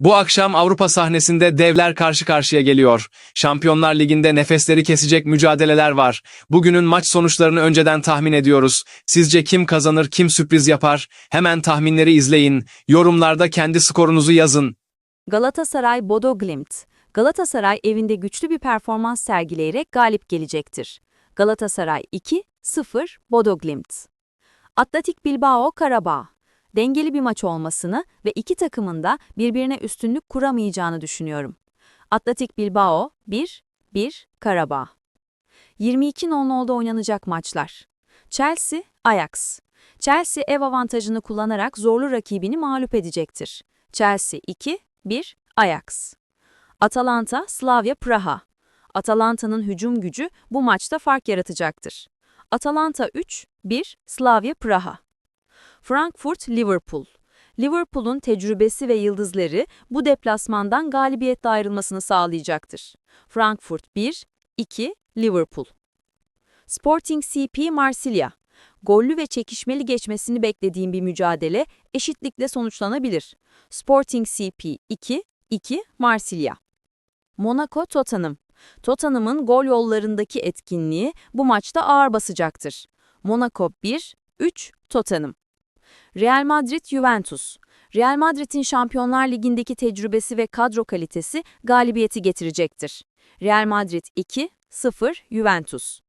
Bu akşam Avrupa sahnesinde devler karşı karşıya geliyor. Şampiyonlar Ligi'nde nefesleri kesecek mücadeleler var. Bugünün maç sonuçlarını önceden tahmin ediyoruz. Sizce kim kazanır, kim sürpriz yapar? Hemen tahminleri izleyin. Yorumlarda kendi skorunuzu yazın. Galatasaray Bodo Glimt. Galatasaray evinde güçlü bir performans sergileyerek galip gelecektir. Galatasaray 2-0 Bodo Glimt. Atletik Bilbao Karabağ. Dengeli bir maç olmasını ve iki takımın da birbirine üstünlük kuramayacağını düşünüyorum. Atletik Bilbao 1-1 Karabağ. 22.00'da oynanacak maçlar. Chelsea, Ajax. Chelsea ev avantajını kullanarak zorlu rakibini mağlup edecektir. Chelsea 2-1 Ajax. Atalanta, Slavia Praha. Atalanta'nın hücum gücü bu maçta fark yaratacaktır. Atalanta 3-1 Slavia Praha. Frankfurt, Liverpool. Liverpool'un tecrübesi ve yıldızları bu deplasmandan galibiyetle ayrılmasını sağlayacaktır. Frankfurt 1-2 Liverpool. Sporting CP Marsilya. Gollü ve çekişmeli geçmesini beklediğim bir mücadele eşitlikle sonuçlanabilir. Sporting CP 2-2 Marsilya. Monaco Tottenham. Tottenham'ın gol yollarındaki etkinliği bu maçta ağır basacaktır. Monaco 1-3 Tottenham. Real Madrid Juventus. Real Madrid'in Şampiyonlar Ligi'ndeki tecrübesi ve kadro kalitesi galibiyeti getirecektir. Real Madrid 2-0 Juventus.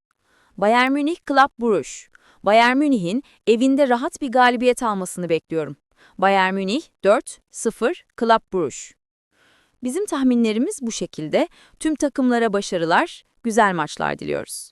Bayern Münih Club Brugge. Bayern Münih'in evinde rahat bir galibiyet almasını bekliyorum. Bayern Münih 4-0 Club Brugge. Bizim tahminlerimiz bu şekilde. Tüm takımlara başarılar, güzel maçlar diliyoruz.